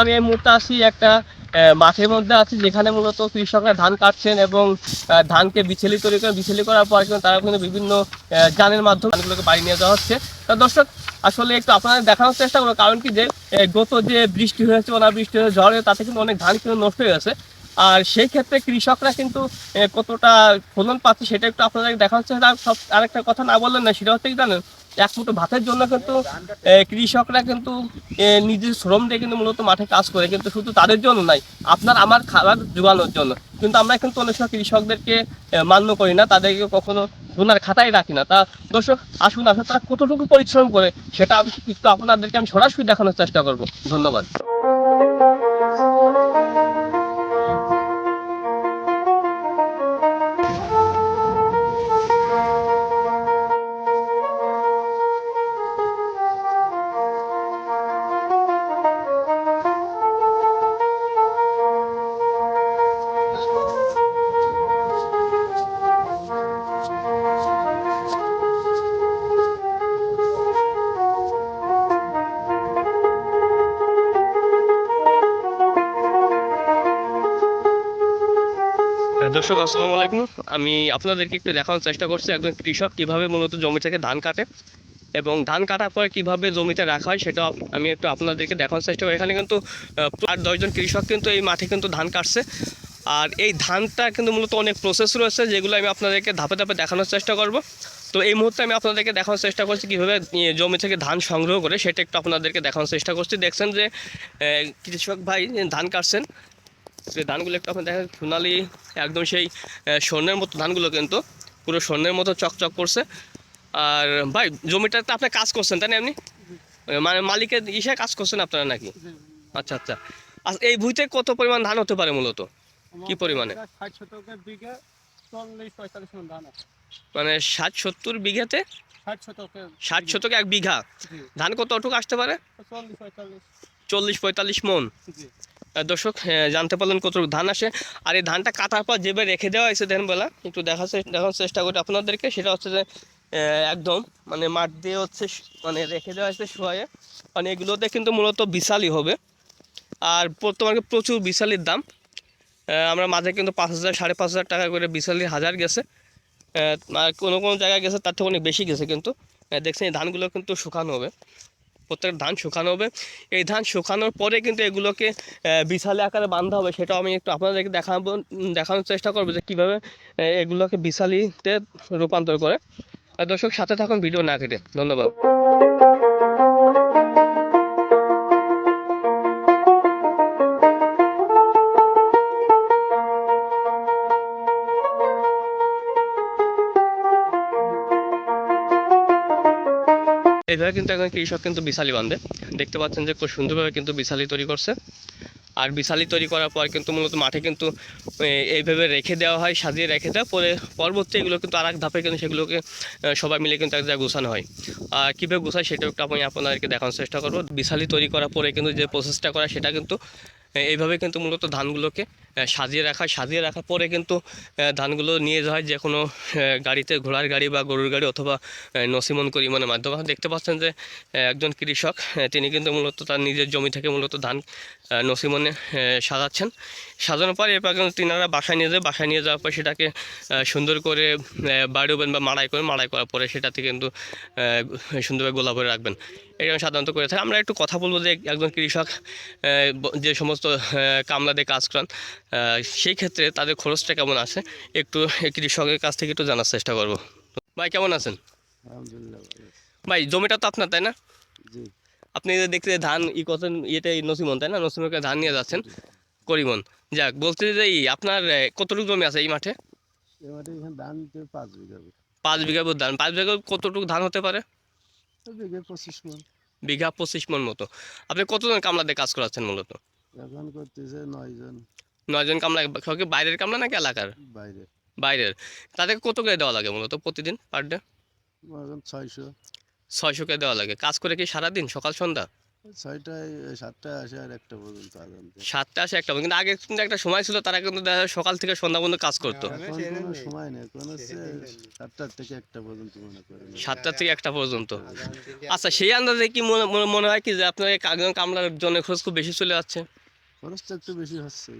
আমি এই মুহূর্তে আছি একটা মাঠের মধ্যে আছি যেখানে মূলত কৃষকরা ধান কাটছেন এবং ধানকে বিছেলি তৈরি করে, বিছেলি করার পর কিন্তু তারা কিন্তু বিভিন্ন যানের মাধ্যমে ধানগুলোকে বাড়ি নিয়ে যাওয়া হচ্ছে। তো দর্শক, আসলে একটু আপনাদের দেখানোর চেষ্টা করব, কারণ কি যে গত যে বৃষ্টি হয়েছে ওনা বৃষ্টি হয়েছে, ঝড়ে তাতে কিন্তু অনেক ধান কিন্তু নষ্ট হয়ে গেছে। আর সেই ক্ষেত্রে কৃষকরা কিন্তু কতটা ফলন পাচ্ছে সেটা একটু আপনাদের দেখানোর চেষ্টা সব, আরেকটা কথা না বললেন না, সেটা হচ্ছে কি জানেন এক মুঠো ভাতের জন্য কিন্তু কৃষকরা কিন্তু নিজের শ্রম দিয়ে কিন্তু মূলত মাঠে কাজ করে, কিন্তু শুধু তাদের জন্য নাই, আপনার আমার খাবার জোগানোর জন্য। কিন্তু আমরা কিন্তু অনেক সময় কৃষকদেরকে মান্য করি না, তাদেরকে কখনো সোনার খাতায় রাখি না। তা, দর্শক, আসুন আসুন, তারা কতটুকু পরিশ্রম করে, সেটা কিন্তু আপনাদেরকে আমি সরাসরি দেখানোর চেষ্টা করব। ধন্যবাদ। দর্শক, আসসালামু আলাইকুম। আমি আপনাদেরকে একটু দেখানোর চেষ্টা করছি একজন কৃষক কীভাবে মূলত জমি থেকে ধান কাটে এবং ধান কাটার পরে কীভাবে জমিতে রাখা হয় সেটা আমি একটু আপনাদেরকে দেখানোর চেষ্টা করি। এখানে কিন্তু আট দশজন কৃষক কিন্তু এই মাঠে কিন্তু ধান কাটছে। আর এই ধানটা কিন্তু মূলত অনেক প্রসেস রয়েছে যেগুলো আমি আপনাদেরকে ধাপে ধাপে দেখানোর চেষ্টা করব। তো এই মুহূর্তে আমি আপনাদেরকে দেখানোর চেষ্টা করছি কীভাবে জমি থেকে ধান সংগ্রহ করে সেটা একটু আপনাদেরকে দেখানোর চেষ্টা করছি। দেখছেন যে কৃষক ভাই ধান কাটছেন। যে ধানগুলো একটু আপনার দেখেন সোনালি একদম সেই স্বর্ণের মতো ধানগুলো কিন্তু পুরো স্বর্ণের মতো চকচক করছে। আর ভাই জমিটাতে আপনি কাজ করছেন তাই না এমনি? মানে মালিকের ইসে কাজ করছেন আপনারা নাকি? আচ্ছা আচ্ছা। আচ্ছা এই ভুঁইতে কত পরিমাণ ধান হতে পারে মূলত? কি পরিমাণে? মন ষাট সত্তর বিঘাতে? ষাট শতকে এক বিঘা? ধান কতটুকু আসতে পারে? চল্লিশ পঁয়তাল্লিশ। মন। দর্শক জানতে পারলেন কত ধান আসে। আর এই ধানটা কাটার পর যেভাবে রেখে দেওয়া হয়েছে দেন বেলা একটু দেখার চে- দেখানোর চেষ্টা করি আপনাদেরকে। সেটা হচ্ছে যে একদম মানে মাঠ দিয়ে হচ্ছে মানে রেখে দেওয়া হয়েছে শোয়ে মানে এগুলোতে কিন্তু মূলত বিশালই হবে। আর বর্তমানে প্রচুর বিশালির দাম। আমরা মাঝে কিন্তু পাঁচ হাজার, সাড়ে পাঁচ হাজার টাকা করে বিশালির হাজার গেছে। আর কোনো কোনো জায়গায় গেছে, তার থেকে অনেক বেশি গেছে কিন্তু। দেখছেন এই ধানগুলো কিন্তু শুকানো হবে। প্রত্যেকটা ধান শুকানো হবে। এই ধান শুকানোর পরে কিন্তু এগুলোকে বিশালে আকারে বাঁধা হবে। সেটাও আমি একটু আপনাদেরকে দেখাবো, দেখানোর চেষ্টা করব যে কীভাবে এগুলোকে বিশালিতে রূপান্তর করে। আর দর্শক, সাথে থাকুন ভিডিও না কেটে। ধন্যবাদ। এইভাবে কিন্তু একজন কৃষক কিন্তু বিশালি বাঁধে দেখতে পাচ্ছেন যে খুব সুন্দরভাবে কিন্তু বিশালি তৈরি করছে। আর বিশালি তৈরি করার পর কিন্তু মূলত মাঠে কিন্তু এইভাবে রেখে দেওয়া হয়, সাজিয়ে রেখে দেওয়া। পরে পরবর্তী এগুলো কিন্তু আর এক ধাপে কিন্তু সেগুলোকে সবাই মিলে কিন্তু এক জায়গায় গোছানো হয়। আর কীভাবে গোছায় সেটাও একটু আমি আপনাদেরকে দেখানোর চেষ্টা করব। বিশালি তৈরি করার পরে কিন্তু যে প্রসেসটা করা সেটা কিন্তু এইভাবে কিন্তু মূলত ধানগুলোকে সাজিয়ে রাখা, সাজিয়ে রাখার পরে কিন্তু ধানগুলো নিয়ে যাওয়া হয় যে কোনো গাড়িতে, ঘোড়ার গাড়ি বা গরুর গাড়ি অথবা নসিমন করিমনের মাধ্যমে। আপনারা দেখতে পাচ্ছেন যে একজন কৃষক তিনি কিন্তু মূলত তার নিজের জমি থেকে মূলত ধান নসিমনে সাজাচ্ছেন। সাজানোর পরে এরপর কিন্তু তিনারা বাসায় নিয়ে যায়। বাসায় নিয়ে যাওয়ার পর সেটাকে সুন্দর করে বাড়িবেন বা মাড়াই করে, মাড়াই করার পরে সেটাতে কিন্তু সুন্দরভাবে গোলা ভরে রাখবেন। এটা আমি সাধারণত করে থাকে। আমরা একটু কথা বলব যে একজন কৃষক যে সমস্ত আহ, কামলা দিয়ে কাজ করান সেই ক্ষেত্রে তাদের খরচটা কেমন আছে? একটু কৃষকের কাছ থেকে একটু জানার চেষ্টা করব। ভাই কেমন আছেন? ভাই জমিটা তো আপনার তাই না? জি। আপনি দেখতে ধান ই করছেন ইয়েতে নসিমন তাই না? নসিমনকে ধান নিয়ে যাচ্ছেন করিমন। যাক বলতে যে এই আপনার কতটুকু জমি আছে এই মাঠে? ধান পাঁচ বিঘা পাঁচ বিঘা ধান। পাঁচ বিঘা কতটুকু ধান হতে পারে? বিঘে পঁচিশ মন। বিঘা পঁচিশ মন মতো। আপনি কতজন কামলা কাজ করাচ্ছেন মূলত? এখন করতেছে নয়জন নয়জন কামলা কি বাইরের কামলা নাকি এলাকার? বাইরে বাইরের। তাদেরকে কত করে দেওয়া লাগে মূলত প্রতিদিন পার ডে? ছয়শো। ছয়শো করে দেওয়া লাগে। কাজ করে কি সারাদিন? সকাল সন্ধ্যা? ছয়টায় সাতটায় আসে আর একটা পর্যন্ত আজান সাতটা আসে একটা কিন্তু আগে কিন্তু একটা সময় ছিল তারা কিন্তু দেখা যায় সকাল থেকে সন্ধ্যা পর্যন্ত কাজ করতো। কোনো সময় নেই কোন হচ্ছে সাতটার থেকে একটা পর্যন্ত মনে করেন। সাতটা থেকে একটা পর্যন্ত। আচ্ছা সেই আন্দাজে কি মনে হয় কি যে আপনার কামলার জন্য খরচ খুব বেশি চলে যাচ্ছে? খরচটা একটু বেশি হচ্ছে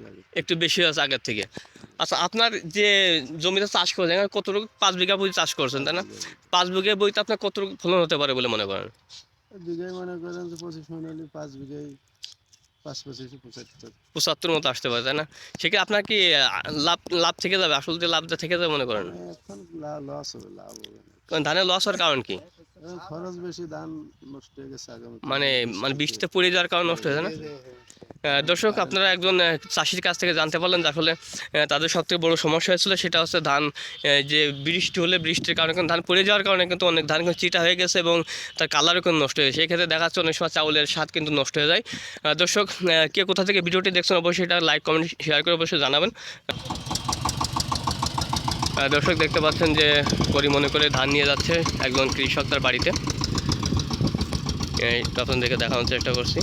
একটু বেশি আছে আগের থেকে। আচ্ছা আপনার যে জমিতে চাষ করেছেন কতটুকু পাঁচ বিঘা বই চাষ করছেন তাই না? পাঁচ বিঘা বইতে আপনার কতটুকু ফলন হতে পারে বলে মনে করেন? বিঘায় মনে করেন যে পঁচিশ মনে হলে পাঁচ বিঘায় পাঁচ পঁচিশ পঁচাত্তর। পঁচাত্তর মতো আসতে পারে তাই না? সেক্ষেত্রে আপনার কি লাভ লাভ থেকে যাবে? আসল যে লাভটা থেকে যাবে মনে করেন? এখন লস হবে লাভ হবে কারণ ধানের লস হওয়ার কারণ কি? খরচ বেশি ধান নষ্ট হয়ে গেছে আগামী মানে মানে বৃষ্টিতে পড়ে যাওয়ার কারণ নষ্ট হয়েছে না? আহ, দর্শক, আপনারা একজন চাষির কাছ থেকে জানতে পারলেন যে আসলে তাদের সবথেকে বড় সমস্যা হয়েছিল, সেটা হচ্ছে ধান যে বৃষ্টি হলে বৃষ্টির কারণে কিন্তু ধান পড়ে যাওয়ার কারণে কিন্তু অনেক ধান কিন্তু চিটা হয়ে গেছে এবং তার কালারও কিন্তু নষ্ট হয়েছে গেছে। সেই ক্ষেত্রে দেখা যাচ্ছে অনেক সময় চাউলের স্বাদ কিন্তু নষ্ট হয়ে যায়। দর্শক কে কোথা থেকে ভিডিওটি দেখছেন অবশ্যই এটা লাইক, কমেন্ট, শেয়ার করে অবশ্যই জানাবেন। দর্শক, দেখতে পাচ্ছেন যে পরি মনে করে ধান নিয়ে যাচ্ছে একজন কৃষক তার বাড়িতে। এই দেখে দেখানোর চেষ্টা করছি।